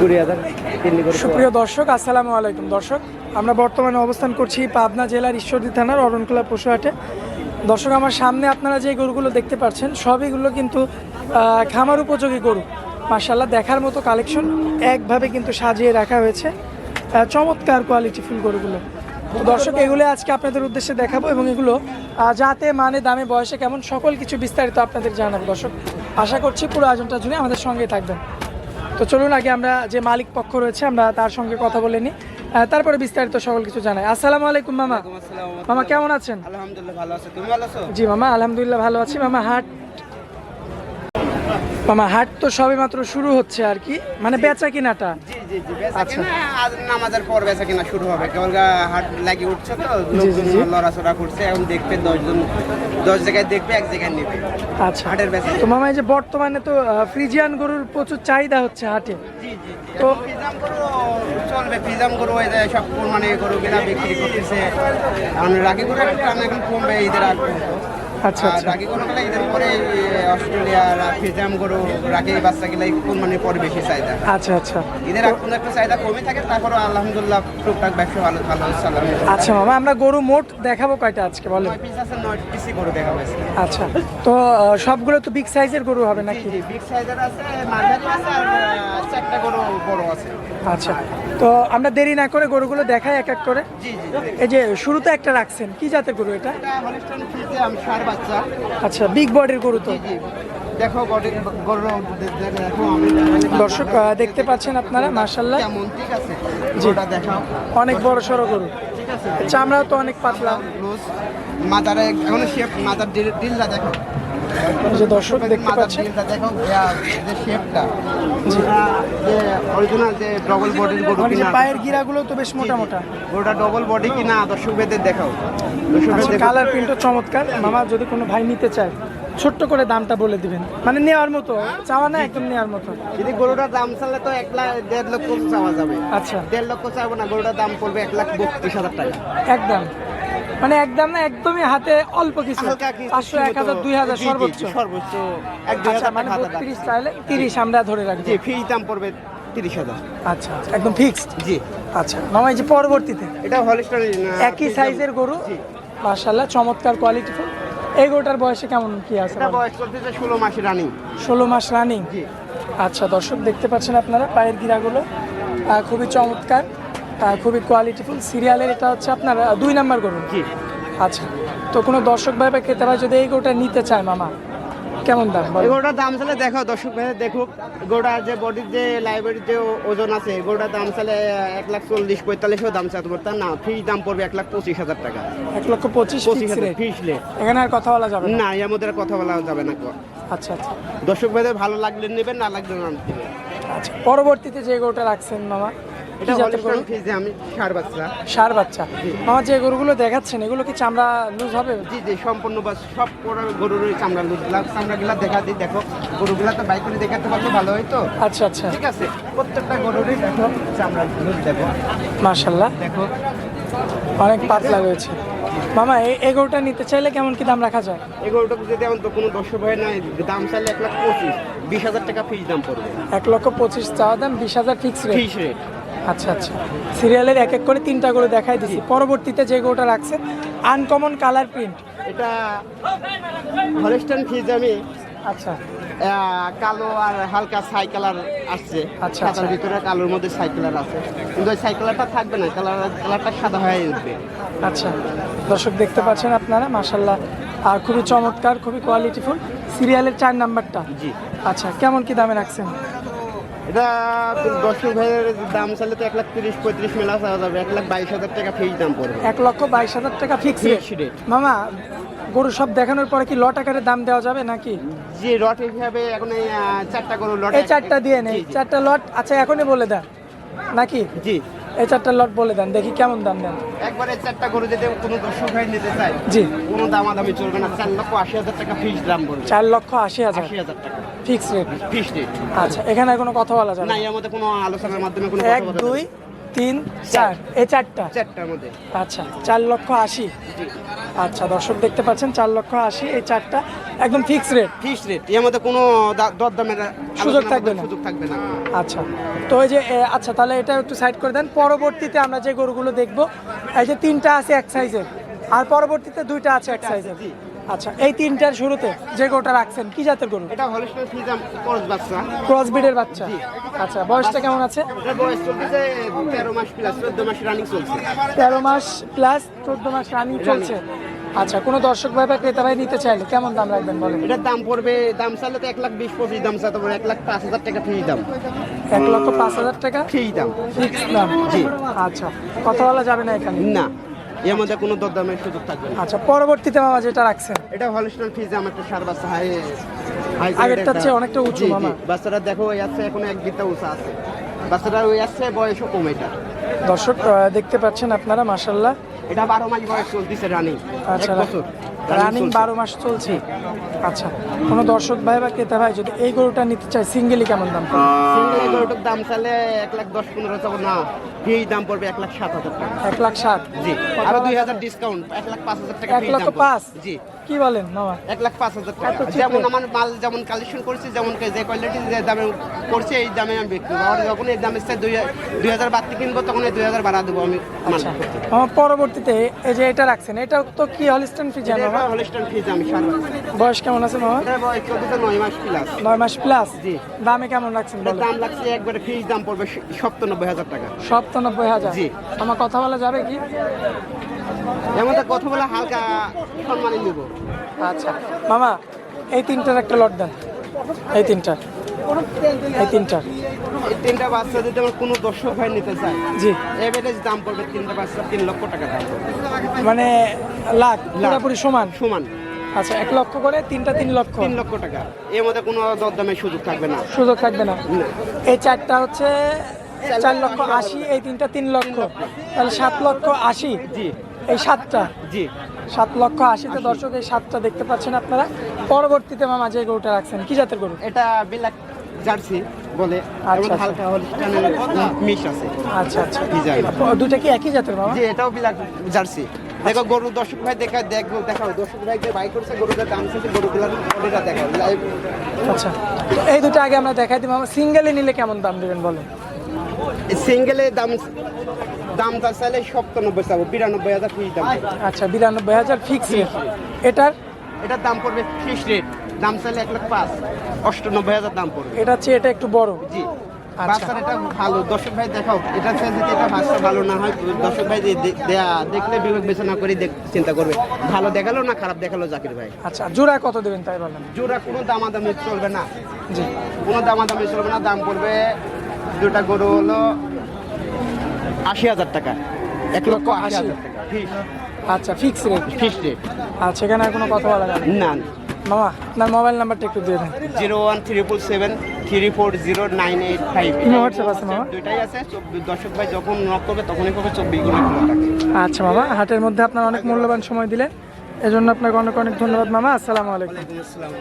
কুড়ি হাজার সুপ্রিয় দর্শক আসসালামু আলাইকুম দর্শক। আমরা বর্তমানে অবস্থান করছি পাবনা জেলার ঈশ্বরদী থানার অরণখোলা পশুহাটে। দর্শক আমার সামনে আপনারা যে গরুগুলো দেখতে পাচ্ছেন সবইগুলো কিন্তু খামার উপযোগী গরু। মার্শাল্লাহ দেখার মতো কালেকশন একভাবে কিন্তু সাজিয়ে রাখা হয়েছে চমৎকার কোয়ালিটি ফুল গরুগুলো। তো দর্শক এগুলো আজকে আপনাদের উদ্দেশ্যে দেখাবো এবং এগুলো যাতে মানে দামে বয়সে কেমন সকল কিছু বিস্তারিত আপনাদের জানাব। দর্শক আশা করছি পুরো আয়োজনটা জুড়ে আমাদের সঙ্গে থাকবেন। তো চলুন আগে আমরা যে মালিক পক্ষ রয়েছে আমরা তার সঙ্গে কথা বলে নিই। তারপরে বিস্তারিত সকল কিছু জানাই। আসসালামু আলাইকুম মামা। মামা কেমন আছেন? আলহামদুলিল্লাহ ভালো আছে। তুমি ভালো আছো? জি মামা আলহামদুলিল্লাহ ভালো আছি। মামা হাট মামা হাট তো সবে মাত্র শুরু হচ্ছে আর কি। মানে বেচা কিনাটা। জি জি জি বেচা। কিনা আজ নামাজের পর বেচা কিনা শুরু হবে। কেবল হাট লাগিয়ে উঠছে তো লোকজন লড়াচড়া করছে এখন দেখবে দশজন দশ জায়গায় দেখবে এক জায়গায় নেবে। আচ্ছা। হাটের বেচা তো মামা এই যে বর্তমানে তো ফ্রিজিয়ান গরুর প্রচুর চাহিদা হচ্ছে হাটে। জি জি তো- গরু চলবে। ফিজাম গরু হয়ে যায় সব মানে গরু কিনা বিক্রি করতেছে। এখন রাগি গরু একটু এখন কমবে ঈদের আগ। আচ্ছা আচ্ছা। রাগি ঈদের পরে অস্ট্রেলিয়া ফিজাম গরু রাগি বাচ্চা গেলে কোরবানির পরে বেশি চাহিদা। আচ্ছা আচ্ছা। ঈদের পর্যন্ত একটু চাহিদা কমে থাকে তারপরে আলহামদুলিল্লাহ টুকটাক ব্যবসা ভালো ভালো আচ্ছা মামা আমরা গরু মোট দেখাবো কয়টা আজকে বলেন। পিস আছে নয় গরু দেখা হয়েছে আচ্ছা তো সবগুলো তো বিগ সাইজের গরু হবে নাকি? বিগ সাইজের আছে মাঝারি আছে আর চারটা গরু বড় আছে। আচ্ছা তো আমরা দেরি না করে গরুগুলো দেখাই এক এক করে। এই যে শুরুতে একটা রাখছেন কি জাতের গরু এটা? হলিস্টন ফ্রিজে আমি বাচ্চা। আচ্ছা বিগ বডির গরু তো? দেখো দর্শক দেখতে পাচ্ছেন আপনারা মার্শাল্লাহ কেমন? ঠিক আছে। যেটা দেখাও। অনেক বড় সড়ো গরু। ঠিক আছে। চামড়াও তো অনেক পাতলা। মাথারে এখন মাথার ডিল্লা দেখো যে দর্শক দেখতে মাথার পাচ্ছেন। দেখো যে শেপটা যে অরিজিনাল যে ডবল বডির গরু মানে কিনা পায়ের গিরাগুলো তো বেশ মোটা মোটা গরুটা ডবল বডি কিনা দেখাও। আচ্ছা কালার প্রিন্টও চমৎকার। মামা যদি কোনো ভাই নিতে চায় ছোট্ট করে দামটা বলে দিবেন। মানে নেওয়ার মতো চাওয়া না একদম নেওয়ার মতো। যদি গরুটার দাম চালে তো এক লাখ দেড় লক্ষ চাওয়া যাবে। আচ্ছা। দেড় লক্ষ চাইব না গরুটার দাম পড়বে এক লাখ বত্রিশ হাজার টাকা। একদম। মানে একদম না একদমই হাতে অল্প কিছু। পাঁচশো এক হাজার দুই হাজার সর্বোচ্চ। সর্বোচ্চ। এক দুই আচ্ছা হাজার মানে বত্রিশ চাইলে তিরিশ আমরা ধরে রাখব। জি ফি দাম পড়বে তিরিশ হাজার। আচ্ছা আচ্ছা, একদম ফিক্সড জি। আচ্ছা মামা এই যে পরবর্তীতে। এটা হলিস্টন একই সাইজের গরু? জি। মার্শাল্লাহ চমৎকার কোয়ালিটি এই গরুটার বয়সে কেমন কি আছে এটা বয়স চলতেছে ষোলো মাসে রানিং ষোলো মাস রানিং জি। আচ্ছা দর্শক দেখতে পাচ্ছেন আপনারা পায়ের গিরাগুলো খুবই চমৎকার। খুবই কোয়ালিটিফুল সিরিয়ালের এটা হচ্ছে আপনার দুই নাম্বার গরু। জি। আচ্ছা তো কোনো দর্শক ভাই বা ক্রেতা ভাই যদি এই গরুটা নিতে চায় মামা কেমন দাম? গরুটার দাম চালে দেখো দর্শক ভাই দেখুক গরুটার যে বডির যে লাইব্রেরির যে ওজন আছে গরুটার দাম চালে এক লাখ চল্লিশ পঁয়তাল্লিশও দাম চাইতে পারতাম। না ফি দাম পড়বে এক লাখ পঁচিশ হাজার টাকা। এক লক্ষ পঁচিশ পঁচিশ হাজার ফিস লে এখানে আর কথা বলা যাবে না? এর মধ্যে কথা বলা যাবে না। আচ্ছা আচ্ছা। দর্শক ভাইদের ভালো লাগলে নেবেন না লাগলে না আচ্ছা পরবর্তীতে যে গরুটা রাখছেন মামা কি এটা বাচ্চা। বাচ্চা। মামা যে গরুগুলো দেখাচ্ছেন এগুলো কি চামড়া লুজ হবে? জি জি সম্পূর্ণ বাস সব পুরো গরুর ওই চামড়া চামড়াগুলা দেখা দিই দেখো। গরুগুলা তো বাইক করে দেখাতে পারলে ভালো আচ্ছা আচ্ছা। ঠিক আছে প্রত্যেকটা গরুরই দেখো চামড়া লুজ দেখো। অনেক পাতলা রয়েছে। মামা এই- গরুটা নিতে চাইলে কেমন কি দাম রাখা যায়? এই গরুটা যদি এখন তো কোনো দর্শক হয় না দাম চাইলে এক লাখ পঁচিশ বিশ হাজার টাকা ফিস দাম পড়বে। এক লক্ষ পঁচিশ চাওয়া দাম বিশ হাজার ফিক্স রেট ফিস রেট আচ্ছা আচ্ছা। সিরিয়ালের এক এক করে তিনটা করে দেখাই দিছি। পরবর্তীতে যে গরুটা রাখছে আনকমন কালার প্রিন্ট এটা হলিস্টন ফিজ আমি আচ্ছা। কালো আর হালকা সাই কালার আসছে। আচ্ছা, সাদার আচ্ছা। ভিতরে কালোর মধ্যে সাই কালার আছে। কিন্তু ওই সাই কালারটা থাকবে না কালার কালারটা সাদা হয়ে উঠবে। আচ্ছা। দর্শক দেখতে পাচ্ছেন আপনারা মাশাল্লাহ আর খুবই চমৎকার খুবই কোয়ালিটিফুল সিরিয়ালের চার নাম্বারটা। জি। আচ্ছা কেমন কি দামে রাখছেন? এটা দর্শক ভাইয়ের দাম চাইলে তো এক লাখ তিরিশ পঁয়ত্রিশ মেলা চাওয়া যাবে। এক লাখ বাইশ হাজার টাকা ফিক্স দাম পড়বে। এক লক্ষ বাইশ হাজার টাকা ফিক্স রেট মামা গরু সব দেখানোর পরে কি লট আকারে দাম দেওয়া যাবে নাকি? যে লট হিসাবে এখন এই আহ, চারটা গরু লট এই চারটা দিয়ে নেই। চারটা লট আচ্ছা এখনই বলে দেন। নাকি? জি। এই চারটা লট বলে দেন দেখি কেমন দাম দেন। একবারে চারটা গরু যদি কোনো দর্শক ভাই নিতে চায় জি। কোনো দামাদামি চলবে না চার লক্ষ আশি হাজার টাকা ফিক্স দাম বলবে চার লক্ষ আশি হাজার। আশি হাজার টাকা। ফিক্স রেট ফিক্স রেট আচ্ছা এখানে আর কোনো কথা বলা যাবে না? না। এর মধ্যে কোনো আলোচনার মাধ্যমে কোনো এক দুই তিন চার। এই চারটা? চারটার মধ্যে। আচ্ছা চার লক্ষ আশি। আচ্ছা দর্শক দেখতে পাচ্ছেন চার লক্ষ আশি এই চারটা একদম ফিক্স রেট ফিক্স রেট এর মধ্যে কোনো দরদামের সুযোগ থাকবে না। সুযোগ থাকবে না আচ্ছা তো এই যে আচ্ছা তাহলে এটা একটু সাইড করে দেন পরবর্তীতে আমরা যে গরুগুলো দেখব এই যে তিনটা আছে এক সাইজের আর পরবর্তীতে দুইটা আছে এক সাইজের। আচ্ছা এই তিনটার শুরুতে যে গরুটা রাখছেন কি জাতের গরু? এটা হলিস্টার ফ্রিজাম করস বাচ্চা। ক্রস বিডের বাচ্চা আচ্ছা বয়সটা কেমন আছে? এটা বয়স চলতেছে তেরো মাস প্লাস চোদ্দ মাস রানিং চলছে। তেরো মাস প্লাস চোদ্দ মাস রানিং চলছে। আচ্ছা কোনো দর্শক ভাই বা ক্রেতা ভাই নিতে চাইলে কেমন দাম রাখবেন বলেন? এটার দাম পড়বে দাম চাইলে তো এক লাখ বিশ পঁচিশ দাম চাইতে পারে এক লাখ পাঁচ হাজার টাকা ফ্রি দাম। এক লক্ষ পাঁচ হাজার টাকা? ফ্রি দাম। ফিক্স দাম। জি। আচ্ছা কথা বলা যাবে না এখানে? না। এর মধ্যে কোনো দরদামের সুযোগ থাকবে না। আচ্ছা পরবর্তীতে মামা যেটা রাখছেন? এটা হলিস্টার আমার একটা সার বাচ্চা হাই আগেরটার চেয়ে অনেকটা উঁচু, মামা। বাচ্চাটা দেখো ওই আছে এখন এক বিটা উঁচা আছে। বাচ্চাটা ওই আছে বয়সও কম এটা দর্শক দেখতে পাচ্ছেন আপনারা মাসাল্লাহ এটা বারো মাস বয়স চলতেছে রানিং আচ্ছা বছর। রানিং বারো মাস চলছে। আচ্ছা কোনো দর্শক ভাই বা ক্রেতা ভাই যদি এই গরুটা নিতে চায় সিঙ্গেলি কেমন দাম? সিঙ্গেল গরুটার দাম এক লাখ দশ পনেরো চাবো না এই দাম পড়বে এক লাখ সাত হাজার টাকা। এক লাখ সাত? জি আরও দুই হাজার ডিসকাউন্ট এক লাখ পাঁচ হাজার টাকা এক পড়বে। পাঁচ? জি। কি বলেন মামা? এক লাখ পাঁচ হাজার টাকা। যেমন আমার মাল যেমন কালেকশন করছি যেমন যে কোয়ালিটি যে দামে করছে এই দামে আমি বিক্রি আর যখন এই দামে দুই দুই হাজার বাড়তি কিনবো তখন এই দুই হাজার বাড়া দেবো আমি আচ্ছা। পরবর্তীতে এই যে এটা রাখছেন এটা তো কি হলিস্টন ফ্রি বয়স কেমন আছে মামা? নয় মাস প্লাস নয় মাস প্লাস জি। দামে কেমন বলেন? দাম লাগছে একবারে ফিজ দাম পড়বে সপ্তানব্বই হাজার টাকা। সপ্তানব্বই হাজার? জি। আমার কথা বলা যাবে কি? এমন কথা বলে হালকা সম্মানে নিব। আচ্ছা। মামা এই তিনটার একটা লট দেন। এই তিনটা এই তিনটা এই তিনটা বাচ্চা যদি আমার কোনো দর্শক ভাই নিতে চায় জি। এভারেজ দাম পড়বে তিনটা বাচ্চা তিন লক্ষ টাকা দাম মানে লাখ পুরোপুরি সমান? সমান। আচ্ছা এক লক্ষ করে তিনটা তিন লক্ষ? তিন লক্ষ টাকা। এর মধ্যে কোনো দরদামের সুযোগ থাকবে না। সুযোগ থাকবে না। এই চারটা হচ্ছে চার লক্ষ আশি এই তিনটা তিন লক্ষ। তাহলে সাত লক্ষ আশি। জি। এই সাতটা? জি। সাত লক্ষ আশিতে দর্শক এই সাতটা দেখতে পাচ্ছেন আপনারা। পরবর্তীতে মামা যে গরুটা রাখছেন কি জাতের গরু? এটা বিলাক জার্সি। বলে আচ্ছা, এবং আচ্ছা। হালকা হলিস্টানের মিশ আছে। আচ্ছা আচ্ছা। ডিজাইন দুটা কি একই জাতের মামা জি এটাও বিলাক জার্সি। দেখো গরু দর্শক ভাই দেখা দেখো দেখাও। দর্শক ভাই যে বাই করছে গরুটার দাম শেষে গরুগুলার বডিটা দেখাও। লাইভ আচ্ছা। এই দুটো আগে আমরা দেখাই দিই মামা। সিঙ্গেলে নিলে কেমন দাম দেবেন বলেন? সিঙ্গেলে দাম দাম চাইলে সপ্তানব্বই চাবো। বিরানব্বই হাজার ফিস দাম। আচ্ছা বিরানব্বই হাজার ফিক্স এটার এটার দাম পড়বে ফিক্স রেট দাম চাইলে এক লাখ পাঁচ অষ্টানব্বই হাজার দাম পড়বে। এটা চেয়ে এটা একটু বড়? জি। আচ্ছা। বাচ্চার এটা ভালো। দর্শক ভাই দেখাও এটা যদি এটা বাচ্চা ভালো না হয় দর্শক ভাই দেখলে বিবেক বিবেচনা করে দেখ- চিন্তা করবে। ভালো দেখাল না খারাপ দেখাল জাকির ভাই? আচ্ছা জোড়া কত দেবেন তাই বলেন? জোড়া কোনো দামাদামি চলবে না। জি। কোনো দামাদামি চলবে না দাম পড়বে দুটা গরু হলো আশি হাজার টাকা। এক লক্ষ আশি আশি। হাজার টাকা। আচ্ছা ফিক্স রেট ফিক্স রেট আচ্ছা এখানে আর কোনো কথা বলা যাবে না। মামা আপনার মোবাইল নাম্বারটা একটু দিয়ে দেন। Zero one three triple seven three four zero nine eight five WhatsApp আছে মামা? দুইটাই আছে। দর্শক ভাই যখন নক করবে তখনই করবে চব্বিশগুলো আচ্ছা মামা হাটের মধ্যে আপনার অনেক মূল্যবান সময় দিলেন এজন্য আপনাকে অনেক অনেক ধন্যবাদ মামা। আসসালামু আলাইকুম। আসসালাম।